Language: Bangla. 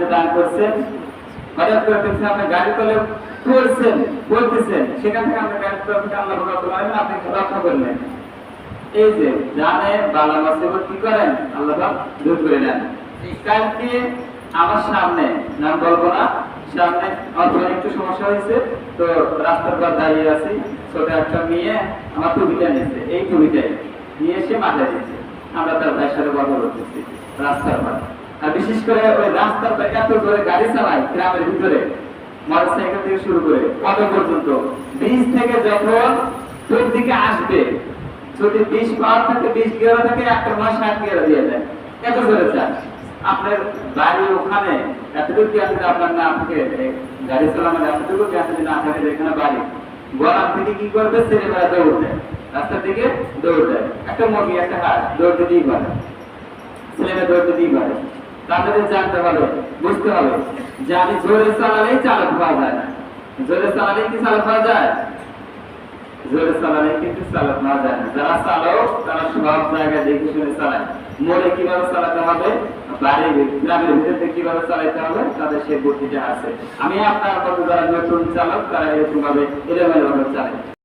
যে দান করছেন। হঠাৎ করে দেখছেন আপনি গাড়ি তলে পড়ছেন বলতেছেন, সেখান থেকে আপনি গাড়ি তলে আল্লাহ আলামিন আপনি রক্ষা করলেন এই যে জানে বালা মাসিবত কি করেন? আল্লাহ পাক দূর করে নেন কালকে আমার সামনে নাম বলব না, সামনে অথবা একটু সমস্যা হয়েছে, তো রাস্তার পর দাঁড়িয়ে আছি, ছোট একটা মেয়ে আমার টুপিটা নিয়েছে, এই টুপিটাই। নিয়ে এসে মাথায় দিচ্ছে আমরা তার ভাইয়ের সাথে কথা বলতেছি, রাস্তার পর। বিশেষ করে ওই রাস্তার এত করে গাড়ি চালায় গ্রামের ভিতরে, মোটরসাইকেল থেকে শুরু করে অটো পর্যন্ত। ব্রিজ থেকে যখন তোর দিকে আসবে, যদি বিশ পাওয়ার থাকে বিশ গিয়ার থাকে একটা মাস ষাট গিয়ার দিয়ে দেয়, এত করে চান আপনার বাড়ি ওখানে এতটুকু আসলে আপনার না আপনাকে গাড়ি চালানো এতটুকু কি আসলে না থাকে যেখানে বাড়ি? গরম থেকে কি করবে? ছেলেমেয়েরা দৌড় দেয়। রাস্তার দিকে দৌড় দেয়। একটা মুরগি একটা হাট দৌড় দিতেই পারে। ছেলেমেয়ে দৌড় দিতেই পারে। তাদের জানতে হবে বুঝতে হবে যে আমি জোরে চালালেই চালক পাওয়া যায় না। জোরে চালালেই কি চালক পাওয়া যায়? জোরে চালালে কিন্তু চালক না যায় যারা চালক, তারা সব জায়গায় দেখে শুনে চালায়। মোড়ে কীভাবে চালাতে হবে? বাড়ির গ্রামের ভিতর কীভাবে চালাতে হবে? তাদের সেই বুদ্ধিটা আছে। আমি আপনার মতো যারা নতুন চালক, তারা এরকম ভাবে এলোমেলো চালায়।